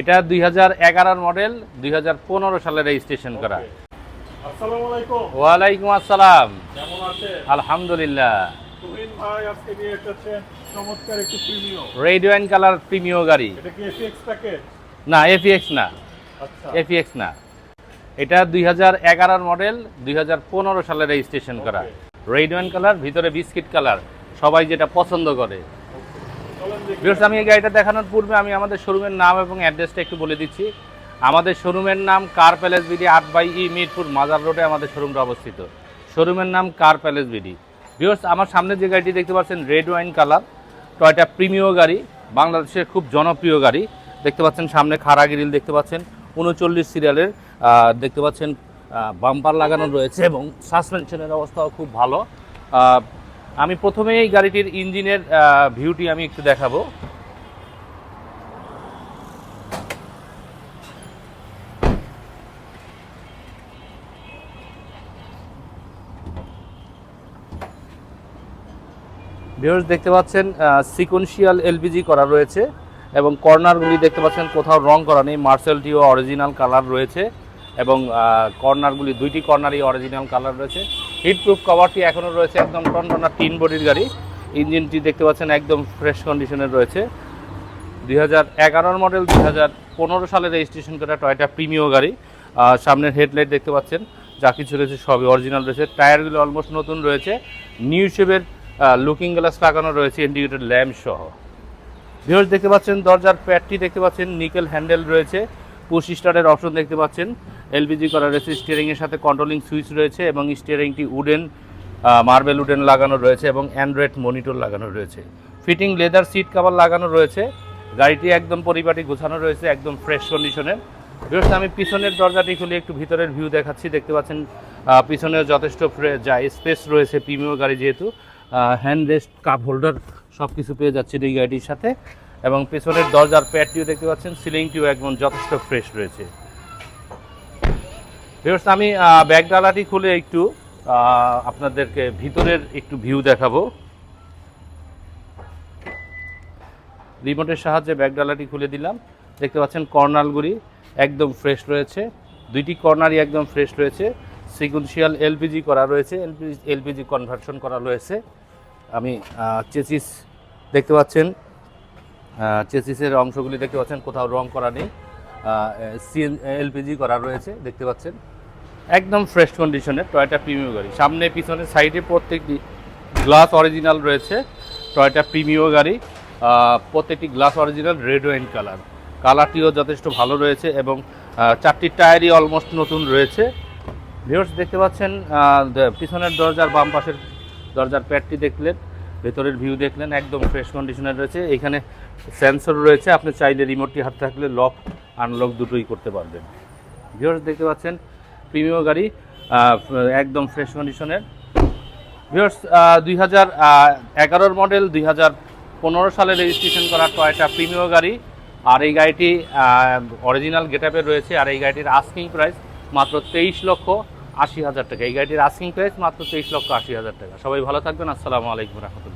এটা দুই হাজার এগারোর মডেল দুই হাজার পনেরো সালে রেজিস্ট্রেশন করা। ওয়ালাইকুম আসসালাম। আলহামদুলিল্লাহ। রেড ওয়াইন কালার প্রিমিয় গাড়ি। না এফিএক্স না। এফিএক্স না। এটা দুই হাজার এগারোর মডেল দুই হাজার পনেরো সালে রেজিস্ট্রেশন করা। রেড ওয়াইন কালার ভিতরে বিস্কিট কালার। সবাই যেটা পছন্দ করে। চলেন আমি এই গাড়িটা দেখানোর পূর্বে আমি আমাদের শোরুমের নাম এবং অ্যাড্রেসটা একটু বলে দিচ্ছি। আমাদের শোরুমের নাম কার প্যালেস বিডি আট বাই ই মিরপুর, মাজার রোডে আমাদের শোরুমটা অবস্থিত। শোরুমের নাম কার প্যালেস বিডি ভিউয়ার্স আমার সামনে যে গাড়িটি দেখতে পাচ্ছেন red wine colour Toyota Premio গাড়ি, বাংলাদেশের খুব জনপ্রিয় গাড়ি। দেখতে পাচ্ছেন সামনে খাড়া গ্রিল দেখতে পাচ্ছেন, উনচল্লিশ সিরিয়ালের দেখতে পাচ্ছেন বাম্পার লাগানো রয়েছে এবং সাসপেনশনের অবস্থাও খুব ভালো। আমি প্রথমে এই গাড়িটির ইঞ্জিনের ভিউটি আমি একটু দেখাবো। ভিউয়ার্স দেখতে পাচ্ছেন সিকোয়েন্সিয়াল এলপিজি করা রয়েছে এবং কর্নারগুলি দেখতে পাচ্ছেন, কোথাও রং করা নেই, মার্সেলটিও অরিজিনাল কালার রয়েছে এবং কর্নারগুলি দুইটি কর্নারই অরিজিনাল কালার রয়েছে। হিটপ্রুফ কভারটি এখনও রয়েছে একদম টনটনা তিন বডির গাড়ি। ইঞ্জিনটি দেখতে পাচ্ছেন একদম ফ্রেশ কন্ডিশনের রয়েছে। দুই হাজার মডেল, দুই হাজার পনেরো সালে রেজিস্ট্রেশন করা টয়টা প্রিমিয় গাড়ি। সামনের হেডলাইট দেখতে পাচ্ছেন, যা কিছু রয়েছে সবই অরিজিনাল রয়েছে। টায়ারগুলো অলমোস্ট নতুন রয়েছে। নিউ শেপের লুকিং গ্লাস লাগানো রয়েছে ইন্ডিকেটর ল্যাম্প সহ। ভিউয়ার্স, দেখতে পাচ্ছেন, দরজার প্যাডটি দেখতে পাচ্ছেন নিকেল হ্যান্ডেল রয়েছে। পুশ স্টারের অপশন দেখতে পাচ্ছেন। এলপিজি করা রয়েছে স্টিয়ারিংয়ের সাথে কন্ট্রোলিং সুইচ রয়েছে এবং স্টিয়ারিংটি উডেন মার্বেল উডেন লাগানো রয়েছে এবং অ্যান্ড্রয়েড মনিটর লাগানো রয়েছে। ফিটিং লেদার সিট কভার লাগানো রয়েছে। গাড়িটি একদম পরিপাটি গোছানো রয়েছে একদম ফ্রেশ কন্ডিশনের ভিউয়ার্স আমি পিছনের দরজাটি খুলে একটু ভিতরের ভিউ দেখাচ্ছি। দেখতে পাচ্ছেন আহ, পিছনে যথেষ্ট যা স্পেস রয়েছে প্রিমিয় গাড়ি যেহেতু হ্যান্ড রেস্ট কাপ হোল্ডার সব কিছু পেয়ে যাচ্ছে এই গাড়িটির সাথে। এবং পেছনের দরজার প্যাডটিও দেখতে পাচ্ছেন, সিলিংটিও একদম যথেষ্ট ফ্রেশ রয়েছে। আমি ব্যাগ ডালাটি খুলে একটু আপনাদেরকে ভিতরের একটু ভিউ দেখাবো। রিমোটের সাহায্যে ব্যাগ ডালাটি খুলে দিলাম। দেখতে পাচ্ছেন কর্নারগুলি একদম ফ্রেশ রয়েছে। দুইটি কর্নারই একদম ফ্রেশ রয়েছে। সিকুয়েন্সিয়াল এলপিজি করা রয়েছে, এলপিজি এলপিজি কনভার্সন করা রয়েছে। আমি চেসিস দেখতে পাচ্ছেন চেসিসের অংশগুলি দেখতে পাচ্ছেন, কোথাও রং করা নেই। সিএন এলপিজি করা রয়েছে, দেখতে পাচ্ছেন। একদম ফ্রেশ কন্ডিশনের টয়টা প্রিমিও গাড়ি। সামনে, পিছনে সাইডে প্রত্যেকটি গ্লাস অরিজিনাল রয়েছে টয়টা প্রিমিয় গাড়ি। প্রত্যেকটি glass original red wine colour কালারটিও যথেষ্ট ভালো রয়েছে এবং চারটি টায়ারই অলমোস্ট নতুন রয়েছে। ভিউর্স দেখতে পাচ্ছেন পিছনের দরজার বাম পাশের দরজার প্যাডটি দেখলেন। ভেতরের ভিউ দেখলেন, একদম ফ্রেশ কন্ডিশনের রয়েছে। এখানে সেন্সর রয়েছে, আপনি চাইলে রিমোটটি হাতে থাকলে লক আনলক দুটোই করতে পারবেন। ভিউর্স দেখতে পাচ্ছেন প্রিমিয় গাড়ি একদম ফ্রেশ কন্ডিশনের ভিউর্স দুই হাজার এগারোর মডেল দুই হাজার পনেরো সালে রেজিস্ট্রেশন করা টয়টা প্রিমিয় গাড়ি। আর এই গাড়িটি অরিজিনাল গেটআপে রয়েছে। আর এই গাড়িটির আস্কিং প্রাইস মাত্র তেইশ লক্ষ আশি হাজার টাকা। এই গাড়িটির আস্কিং প্রাইস মাত্র তেইশ লক্ষ আশি হাজার টাকা। সবাই ভালো থাকবেন। আসসালামু আলাইকুম রহমতুল্লাহ।